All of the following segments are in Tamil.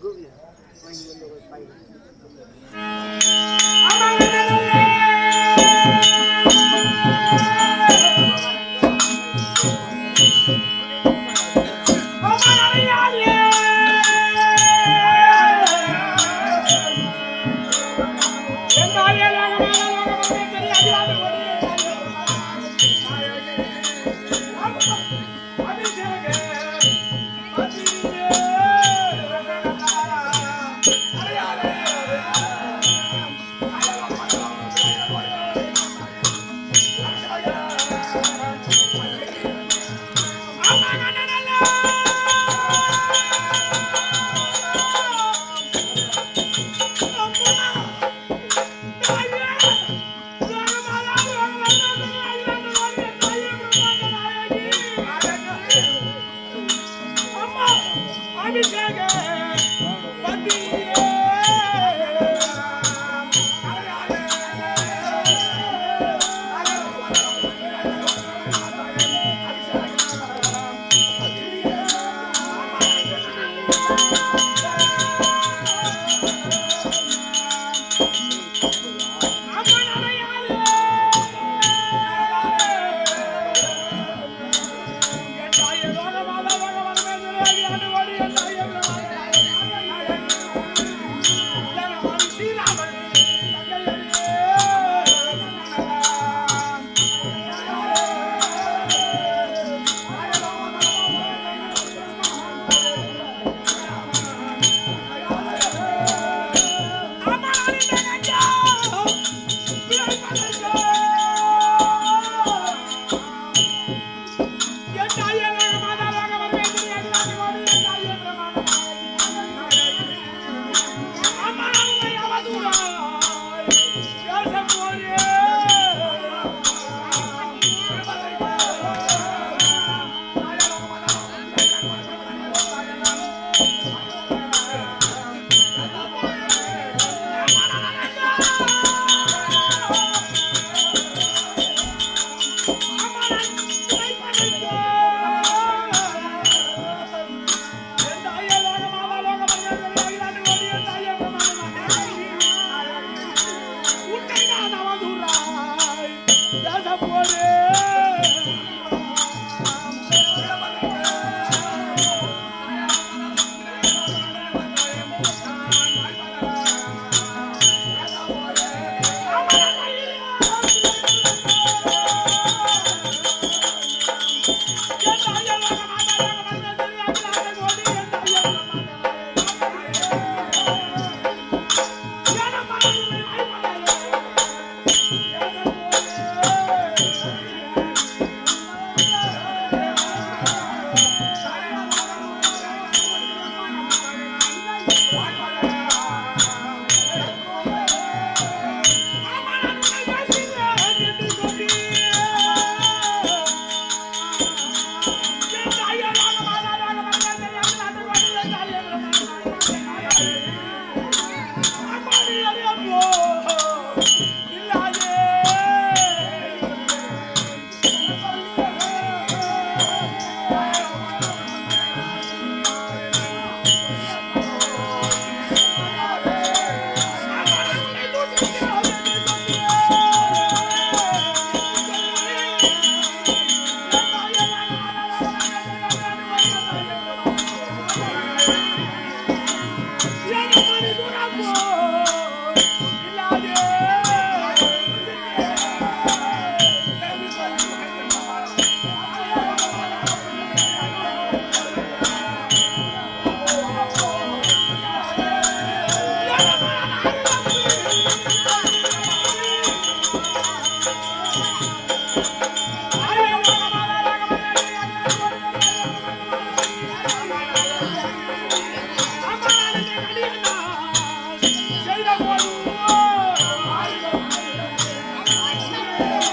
கூகுள் வாங்கி வந்து ஒரு பையன் Hallelujah. Oh,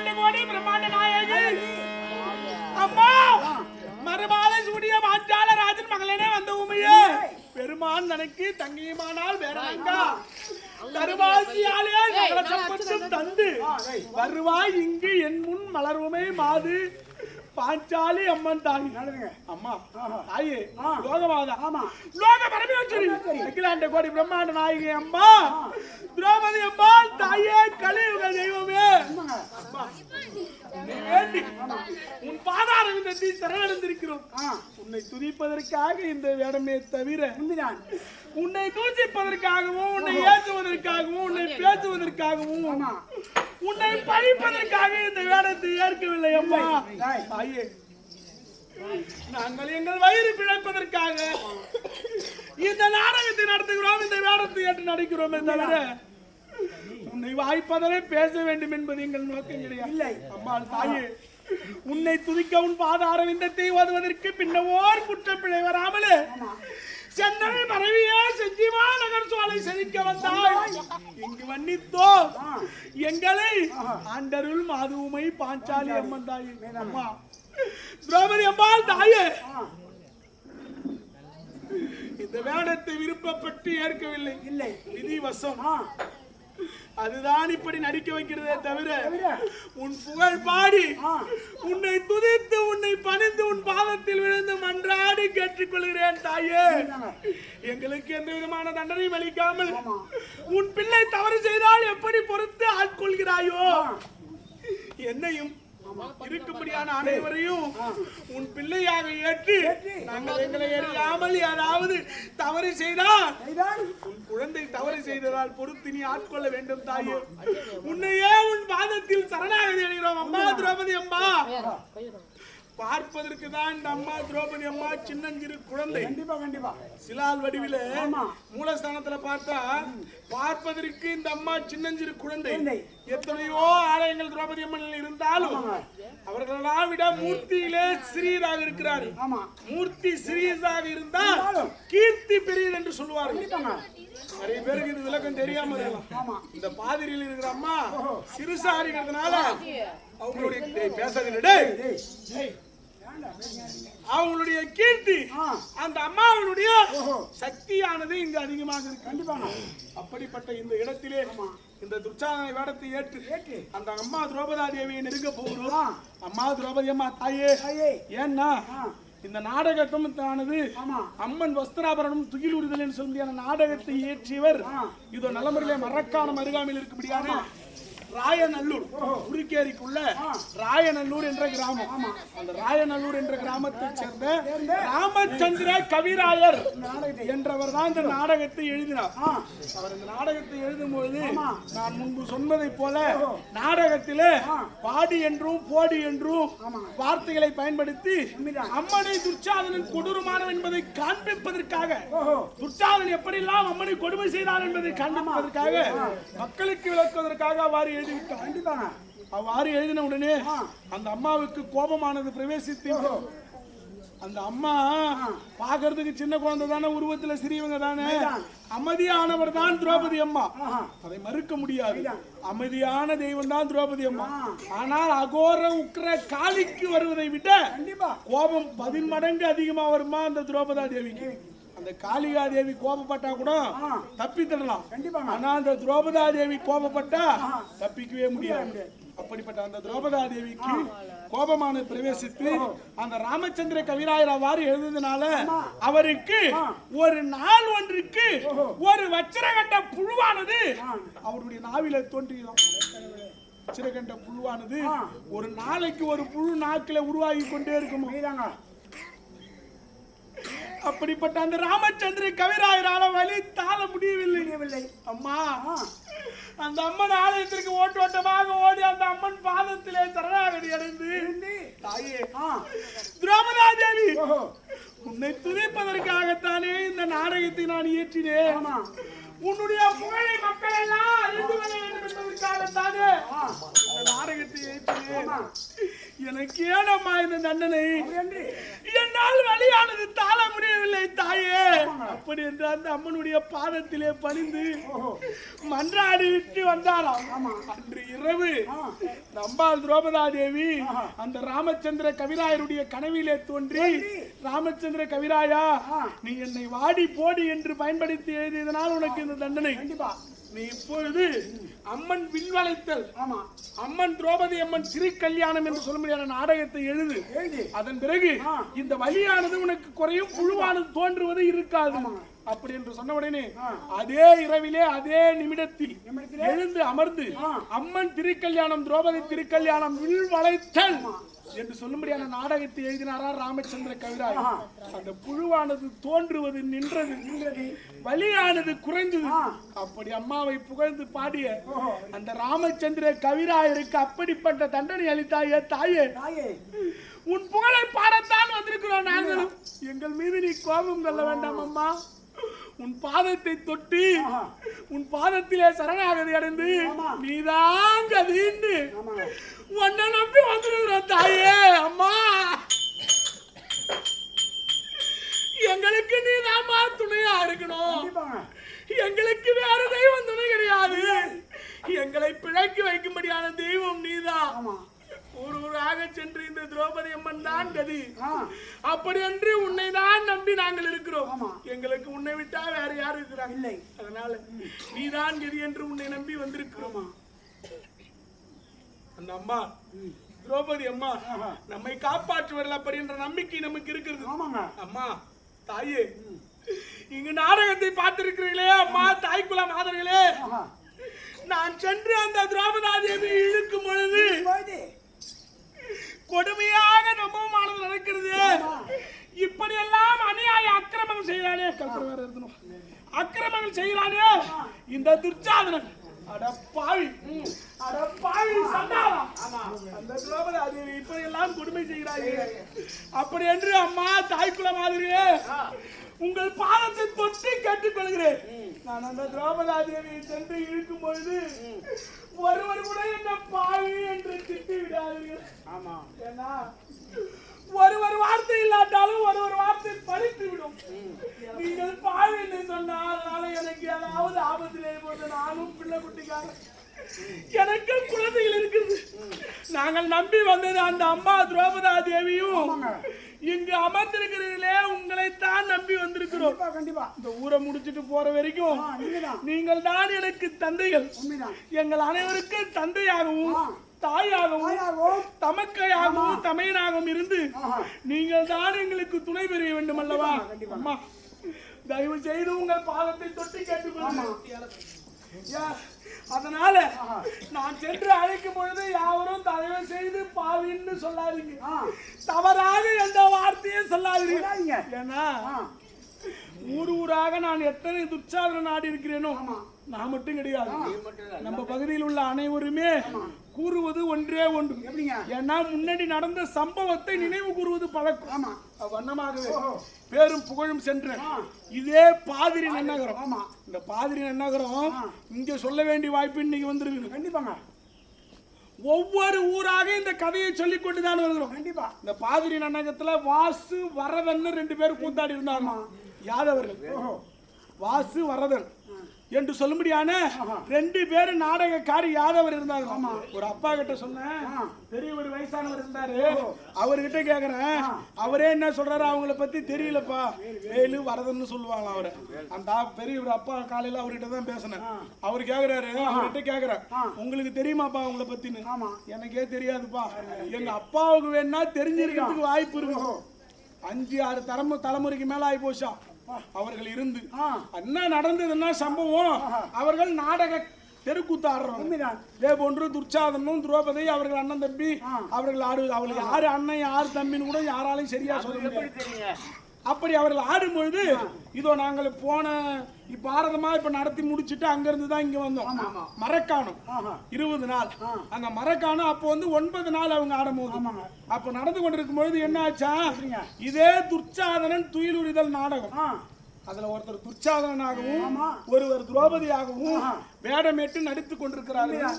அகிலாண்ட கோடி பிரம்மாண்ட நாயகி அம்மா மறுமாத சூடிய மாற்றால ராஜன் மகளனே வந்த உமையே பெருமான் தனக்கு தங்கியுமானால் வேறங்கா தருவாசியாலே சம்பத்தும் தந்து வருவாய் இங்கு என் முன் மலர்வுமே மாது. பாஞ்சாலி அம்மன் தாய். அம்மா. தாயே. லோகமாதா ஆமா. லோக பரமேஸ்வரி அகிலாண்ட கோடி பிரம்மாண்ட நாயகி அம்மா. திரௌபதி அம்மா தாயே கலியுக தெய்வமே. வேண்டி உன் பாதாரவிந்தத்தை சரணடைந்திருக்கிறோம். ஆ. உன்னை துதிப்பதற்காக இந்த வேடமே தவிர உன்னை தூசிப்பதற்காகவும் உன்னை ஏற்றுவதற்காகவும் உன்னை பேசுவதற்காகவும் ஆமா. உன்னை பழிப்பதற்காக இந்த வேடத்தை ஏற்கவில்லை அம்மா. நாங்கள் எங்கள் வயிறு பிழைப்பதற்காக இந்த நாடகத்தை நடத்துகிறோம் இந்த வேடத்தை ஏற்று நடிக்கிறோமே தவிர உன்னை வாய்ப்பதனை பேச வேண்டும் என்பது எங்கள் நோக்கம் கிடையாது. அம்மா தாயே உன்னை துதிக்க உன் பாத அரவிந்தத்தை ஓதுவதற்கு பின்னவோர் குற்றப்பிழை வராமலே ஆமா சென்னை மறைவியே செஞ்சிமா நகர் சோலை செழிக்க வந்தாய் இங்கு வன்னித்தோ எங்களை ஆண்டருள் மாதுமை பாஞ்சாலி அம்மன் தாய். அம்மா. திரௌபதி அம்மாள் தாயே. இந்த வேடத்தை விருப்பப்பட்டு ஏற்கவில்லை. இல்லை. விதி வசம் அதுதான் இப்படி நடிக்க வைக்கிறதே தவிர உன் புகழ் பாடி உன்னை துதித்து உன்னை பணிந்து உன் பாதத்தில் விழுந்து மன்றாடி கேட்டுக்கொள்கிறேன் தாயே. எங்களுக்கு எந்த விதமான தண்டனையும் அளிக்காமல். உன் பிள்ளை தவறு செய்தால் எப்படி பொறுத்து ஆட்கொள்கிறாயோ? என்னையும் இருக்கும்படியான அனைவரையும் உன் பிள்ளையாக ஏற்று நாங்கள் எங்களை அறியாமல் யாராவது தவறு செய்தால் செய்தான் உன் குழந்தை தவறு செய்ததால் பொறுத்து நீ ஆட்கொள்ள வேண்டும் தாயே. உன்னையே உன் பாதத்தில் சரணாகதி அடைகிறோம் அம்மா திரௌபதி அம்மா. பார்ப்பதற்கு தான் இந்த அம்மா திரௌபதி அம்மா சின்னஞ்சிறு குழந்தை. கண்டிப்பா கண்டிப்பா. சிலால் வடிவில. மூலஸ்தானத்துல பார்த்தா பார்ப்பதற்கு இந்த அம்மா சின்னஞ்சிறு குழந்தை. எத்தனையோ ஆலயங்கள் திரௌபதி அம்மன் இருந்தாலும். அவர்களெல்லாம் விட மூர்த்தியிலே சிறியதாக இருக்கிறார். ஆமா. மூர்த்தி சிறியதாக இருந்தால். கீர்த்தி பெரியது என்று சொல்லுவார்கள். நிறைய பேருக்கு இது விளக்கம் தெரியாம இருக்கலாம். ஆமா. இந்த பாதிரியில் இருக்கிற அம்மா சிறுசா இருக்கிறதுனால அவங்களுடைய டேய், பேசாதீங்க. அவங்களுடைய கீர்த்தி அந்த அம்மாவினுடைய சக்தியானது இங்கு அதிகமாக இருக்கு. கண்டிப்பாங்க அப்படிப்பட்ட இந்த இடத்திலே இந்த துர்ச்சாதனை வேடத்தை ஏற்று ஏற்று. அந்த அம்மா திரௌபதா தேவியை நெருங்க போகிறோம். அம்மா திரௌபதி அம்மா தாயே. ஏன்னா இந்த நாடகத்தமானது ஆமா. அம்மன் வஸ்திராபரணம் துகில் உறுதல் என்று சொல்லிய நாடகத்தை இயற்றியவர். இதோ நல்ல முறையிலே மறக்கான அருகாமையில் இருக்கும்படியான ராயநல்லூர் புதுக்கேரிக்குள்ள ஆ. ராயநல்லூர் என்ற கிராமம். அந்த ராயநல்லூர் என்ற கிராமத்தைச் சேர்ந்த ராமச்சந்திர கவிராயர் என்றவர் தான் இந்த நாடகத்தை எழுதினார் அவர் இந்த நாடகத்தை எழுதும்போது ஆமா. நான் முன்பு சொன்னதைப் போல. நாடகத்திலே. பாடி என்றும் போடி என்றும். வார்த்தைகளை பயன்படுத்தி. அம்மனை துர்ச்சாதனன் கொடூரமானவன் என்பதை காண்பிப்பதற்காக துர்ச்சாதன் எப்படியெல்லாம் அம்மனை கொடுமை செய்தார் என்பதை காண்பிப்பதற்காக மக்களுக்கு விளக்குவதற்காக அவ்வாறு கண்டிப்பாங்க. அவ்வாறு எழுதின உடனே. அந்த அம்மாவுக்கு கோபமானது பிரவேசித்து அந்த அம்மா பாக்குறதுக்கு சின்ன குழந்தை தானே உருவத்துல சிறியவங்க தானே. அமைதியானவர் தான் திரௌபதி அம்மா. அதை மறுக்க முடியாது. அமைதியான தெய்வம் தான் திரௌபதி அம்மா. ஆனால் அகோர உக்கிர காளிக்கு வருவதை விட கோபம் பதின்மடங்கு அதிகமா வருமா அந்த திரௌபதா தேவிக்கு. அந்த காளிகா தேவி கோபப்பட்டா கூட ஆ. தப்பித்திடலாம் கண்டிப்பாங்க ஆனா அந்த திரௌபதா தேவி கோபப்பட்டா. தப்பிக்கவே முடியாது அப்படிப்பட்ட அந்த திரௌபதா தேவிக்கு கோபமான பிரவேசித்து அந்த ராமச்சந்திர கவிராயர் அவ்வாறு எழுதுனதுனால அவருக்கு. ஒரு நாள் ஒன்றுக்கு. ஒரு வச்சிரகண்ட புழுவானது. அவருடைய நாவில தோன்றியதாம் வச்சிரகண்ட புழுவானது. ஒரு நாளைக்கு ஒரு புழு நாக்கில உருவாகி கொண்டே இருக்குமா அப்படிப்பட்ட அந்த ராமச்சந்திர கவிராயரால வழி தாழ முடியவில்லை. முடியவில்லை. அம்மா அந்த அம்மன் ஆலயத்திற்கு ஓட்டு ஓட்டமாக ஓடி அந்த அம்மன் பாதத்திலே சரணாகதி அடைந்து தாயே ஆ. திரௌபதா தேவி உன்னை துதிப்பதற்காகத்தானே இந்த நாடகத்தை நான் இயற்றினேன். உன்னுடைய புகழை மக்கள் எல்லாம் அறிந்து கொள்ள வேண்டும் என்பதற்காகத்தானே நாடகத்தை இயற்றினேன். எனக்கு ஏனம்மா இந்த தண்டனை? என்னால் வழியானது தாழ முடியவில்லை தாயே. அப்படி என்று அந்த அம்மனுடைய பாதத்திலே பணிந்து மன்றாடி விட்டு வந்தாராம். அன்று இரவு நம்பாள் திரௌபதா தேவி. அந்த ராமச்சந்திர கவிராயருடைய கனவிலே தோன்றி ராமச்சந்திர கவிராயா. நீ என்னை வாடி போடி என்று பயன்படுத்தி எழுதியதனால் உனக்கு இந்த தண்டனை. நீ இப்பொழுது அம்மன் வில்வளைத்தல் ஆமா. அம்மன் திரௌபதி அம்மன் திருக்கல்யாணம் என்று சொல்ல முடியாத நாடகத்தை எழுது. எழுதி. அதன் பிறகு. இந்த வலியானது உனக்கு குறையும் புழுவானது தோன்றுவது இருக்காது. அப்படி என்று சொன்ன உடனே. அதே இரவிலே அதே நிமிடத்தில்? எழுந்து அமர்ந்து. அம்மன் திருக்கல்யாணம் திரௌபதி திருக்கல்யாணம் வளைத்தல் என்று சொல்லும்படியான நாடகத்தை எழுதினாரா ராமச்சந்திர கவிராய். அந்த புழுவானது தோன்றுவது நின்றது நின்றது. வலியானது குறைந்தது. அப்படி அம்மாவை புகழ்ந்து பாடிய அந்த ராமச்சந்திர கவிராயருக்கு அப்படிப்பட்ட தண்டனை அளித்தாயே தாயே. தாயே. உன் புகழை பாடத்தான் வந்திருக்கிறோம் நாங்களும். எங்கள் மீது நீ கோபம் கொள்ள வேண்டாம் அம்மா. உன் பாதத்தை தொட்டு. உன் பாதத்திலே சரணாகதி அடைந்து. நீதான் கதின்னு உன்னை நம்பி வந்திருக்கிறோம் தாயே அம்மா. எங்களுக்கு நீதாம்மா துணையா இருக்கணும். எங்களுக்கு வேற தெய்வம் துணை கிடையாது. எங்களை பிழைக்க வைக்கும்படியான தெய்வம் நீதான். ஆமா. ஊர் ஊராக சென்று இந்த திரௌபதி அம்மன் தான் கதி. அப்படி என்று உன்னை தான் நம்பி நாங்கள் இருக்கிறோம். எங்களுக்கு உன்னை விட்டா வேற யாரும் இருக்கிறாங்க இல்லை. அதனால நீதான் கதி என்று உன்னை நம்பி வந்திருக்கிறோம். அந்த அம்மா திரௌபதி அம்மா. நம்மை காப்பாற்றுவார்கள் அப்படி என்ற நம்பிக்கை நமக்கு இருக்கிறது. அம்மா தாயே இங்கு நாடகத்தை பார்த்திருக்கிறீர்களே அம்மா தாய்க்குல மாதர்களே நான் சென்று அந்த திரௌபதா தேவி இழுக்கும் பொழுது கொடுமையாக ரொம்பமானது நடக்கிறது. இப்படி எல்லாம் அநியாய அக்கிரமங்கள் செய்யறானே கல்பனை வேற அக்கிரமங்கள் செய்யறானே இந்த துர்ச்சாதனன் அட பாவி அட பாவி சண்டாளம். தேவி இப்படி எல்லாம் கொடுமை செய்கிறார்கள் அப்படி என்று அம்மா தாய்க்குல மாதிரியே உங்கள் பாதத்தை தொட்டு கேட்டுக்கொள்கிறேன். நான் அந்த திரௌபதா தேவியை சென்று இழுக்கும் பொழுது ஒருவர் கூட என்ன பாவி என்று திட்டி விடாதீர்கள். ஆமா. ஏன்னா ஒரு ஒரு வார்த்தை இல்லாட்டாலும் ஒரு ஒரு வார்த்தை பழித்து விடும். நீங்கள் பாவி என்று சொன்னால் அதனால எனக்கு ஏதாவது ஆபத்திலே போது நானும் பிள்ளை குட்டிக்காரன். எனக்கு குழந்தைகள் இருக்குது. நாங்கள் நம்பி வந்தது அந்த அம்மா திரௌபதா தேவியும். இங்கு அமர்ந்திருக்கிறீர்களே உங்களைத்தான் நம்பி வந்திருக்கிறோம். கண்டிப்பா இந்த ஊரை முடிச்சிட்டு போற வரைக்கும் நீங்கள் தான் எனக்கு தந்தைகள். எங்கள் அனைவருக்கும் தந்தையாகவும். தாயாகவும் தமக்கையாகவும் தமையனாகவும் இருந்து நீங்கள் தான் எங்களுக்கு துணை பெரிய வேண்டும் அல்லவா. அம்மா தயவு செய்து உங்கள் பாதத்தை தொட்டு கேட்டுக்கொள்கிறேன் யா- அதனால நான் சென்று அழைக்கும் பொழுது யாவரும் தயவு செய்து பாவின்னு சொல்லாதீங்க தவறாக எந்த வார்த்தையும் சொல்லாதீங்க. ஏன்னா ஊர் ஊராக நான் எத்தனை துச்சாதன நாடு இருக்கிறேனோ ஆமா. நான் மட்டும் கிடையாது. நம்ம பகுதியில் உள்ள அனைவருமே கூறுவது ஒன்றே ஒன்று. ஏன்னா முன்னாடி நடந்த சம்பவத்தை நினைவு கூறுவது பழக்கம். வண்ணமாகவே. பேரும் புகழும் சென்ற. இதே பாதிரி நன்னகரம். இந்த பாதிரி நன்னகரம். இங்க சொல்ல வேண்டிய வாய்ப்பு இன்னைக்கு வந்திருக்கு கண்டிப்பாங்க. ஒவ்வொரு ஊராக இந்த கதையை சொல்லிக் கொண்டுதான் வருகிறோம். கண்டிப்பா. இந்த பாதிரி நன்னகத்துல வாசு வரதன் ரெண்டு பேரும் கூத்தாடி இருந்தாங்க. யாதவர்கள். வாசு வரதன். என்று சொல்லும்படியான. ரெண்டு பேரும் நாடகக்காரி யாதவர் இருந்தாங்க ஒரு அப்பா கிட்ட சொன்னேன். பெரிய ஒரு வயசானவர் இருந்தாரு. அவர்கிட்ட கேக்குறேன். அவரே என்ன சொல்றாரு அவங்கள பத்தி தெரியலப்பா. வேலு வரதன்னு சொல்லுவாங்க அவரை. அந்த பெரிய ஒரு அப்பா காலையில அவர்கிட்ட தான் பேசினேன். அவர் கேக்குறாரு. அவர்கிட்ட கேக்குறேன். உங்களுக்கு தெரியுமாப்பா அவங்கள பத்தின்னு? எனக்கே தெரியாதுப்பா. எங்க அப்பாவுக்கு வேணா தெரிஞ்சிருக்கிறதுக்கு வாய்ப்பு இருக்கு. அஞ்சு ஆறு தலைமு தலைமுறைக்கு மேல ஆகி போச்சா. அவர்கள் இருந்து என்ன நடந்ததுன்னா சம்பவம்? அவர்கள் நாடக தெருக்கூத்து உண்மைதான். இதே போன்று துர்ச்சாதனும் திரௌபதி அவர்கள் அண்ணன் தம்பி அவர்கள் ஆடு அவர்கள் யாரு அண்ணன் யாரு தம்பின்னு கூட யாராலையும் சரியா சொல்ல அப்படி அவர்கள் ஆடும்பொழுது இதோ நாங்கள் போன இப்ப பாரதமா இப்ப நடத்தி முடிச்சிட்டு அங்க இருந்து தான் இங்க வந்தோம். மரக்காணம். இருபது நாள். அங்க மரக்காணம் அப்போ வந்து ஒன்பது நாள் அவங்க ஆடும்போது. அப்ப நடந்து கொண்டிருக்கும் பொழுது என்ன ஆச்சா? இதே துர்ச்சாதனன் துயிலுரிதல் நாடகம். அதுல ஒருத்தர் துர்ச்சாதனாகவும். ஒருவர் திரௌபதியாகவும். வேடமேட்டு நடித்துக் கொண்டிருக்கிறார்கள்.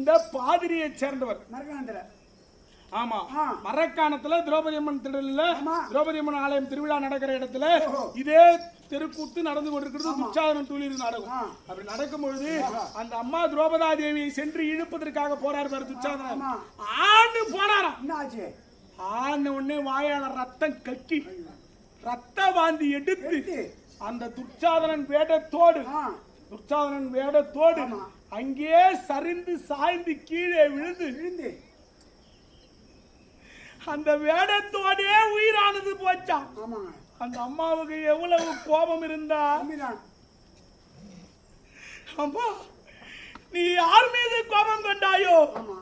இந்த பாதிரியை சேர்ந்தவர். மறக்காந்திர ஆமா. மரக்காணத்துல திரௌபதி அம்மன் திடல்ல. திரௌபதி அம்மன் ஆலயம் திருவிழா நடக்கிற இடத்துல இதே தெருக்கூத்து நடந்து கொண்டிருக்கிறது துச்சாதனன் துளிர் நாடகம். அப்படி நடக்கும் பொழுது அந்த அம்மா திரௌபதா தேவியை சென்று இழுப்பதற்காக போறார் பாரு துச்சாதனன் ஆமா. ஆண்டு போனாராம் ஆன உடனே வாயால ரத்தம் கக்கி ரத்த வாந்தி எடுத்து. அந்த துச்சாதனன் வேடத்தோடு துச்சாதனன் வேடத்தோடு ஆமா. அங்கேயே சரிந்து சாய்ந்து கீழே விழுந்து விழுந்து அந்த வேடத்தோடே உயிரானது போச்சான் அந்த அம்மாவுக்கு எவ்வளவு கோபம் இருந்தா? அம்மா நீ யார் மீது கோபம் கொண்டாயோ? ஆமா.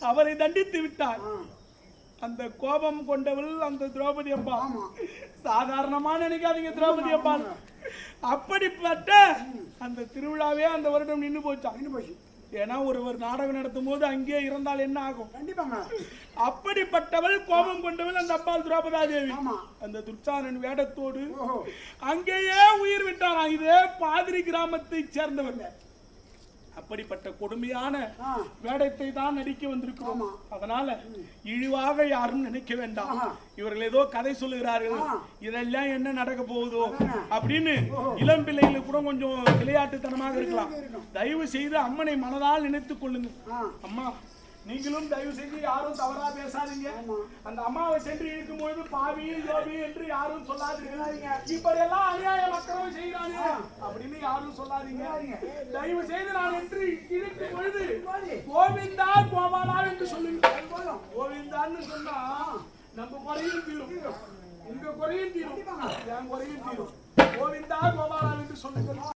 அவரை தண்டித்து விட்டார். அந்த கோபம் கொண்டவள் அந்த திரௌபதி அம்மா ஆமா. சாதாரணமா நினைக்காதீங்க திரௌபதி அம்மா அப்படிப்பட்ட அந்த திருவிழாவே அந்த வருடம் நின்னு போச்சான் நின்று போச்சு. ஏன்னா ஒருவர் நாடகம் நடத்தும் போது அங்கேயே இருந்தால் என்ன ஆகும்? கண்டிப்பாங்க. அப்படிப்பட்டவள் கோபம் கொண்டவள் அந்த அம்பாள் திரௌபதா தேவி அந்த துர்ச்சாதனன் வேடத்தோடு அங்கேயே உயிர் விட்டாராம் இதே பாதிரி கிராமத்தை சேர்ந்தவர் அப்படிப்பட்ட கொடுமையான வேடத்தை தான் நடிக்க வந்திருக்கிறோம். அதனால இழிவாக யாரும் நினைக்க வேண்டாம். இவர்கள் ஏதோ கதை சொல்லுகிறார்கள். இதெல்லாம் என்ன நடக்க போகுதோ. அப்படின்னு இளம் பிள்ளைகளுக்கு கூட கொஞ்சம் விளையாட்டுத்தனமாக இருக்கலாம். தயவு செய்து அம்மனை மனதால் நினைத்துக் கொள்ளுங்க அம்மா நீங்களும் தயவு செய்து யாரும் தவறா பேசாதீங்க. அந்த அம்மாவை சென்று இழுக்கும் பொழுது பாவி யோபி என்று யாரும் சொல்லாதீங்க இப்படி எல்லாம் அநியாய மக்களும் செய்யறாங்க அப்படின்னு யாரும் சொல்லாதீங்க. தயவு செய்து நான் என்று இழுக்கும் பொழுது கோவிந்தா கோபாலா என்று சொல்லுங்க. கோவிந்தான்னு சொன்னா நம்ம குறையும் தீரும். உங்க குறையும் தீரும். என் குறையும் தீரும். கோவிந்தா கோபாலா என்று சொல்லுங்க.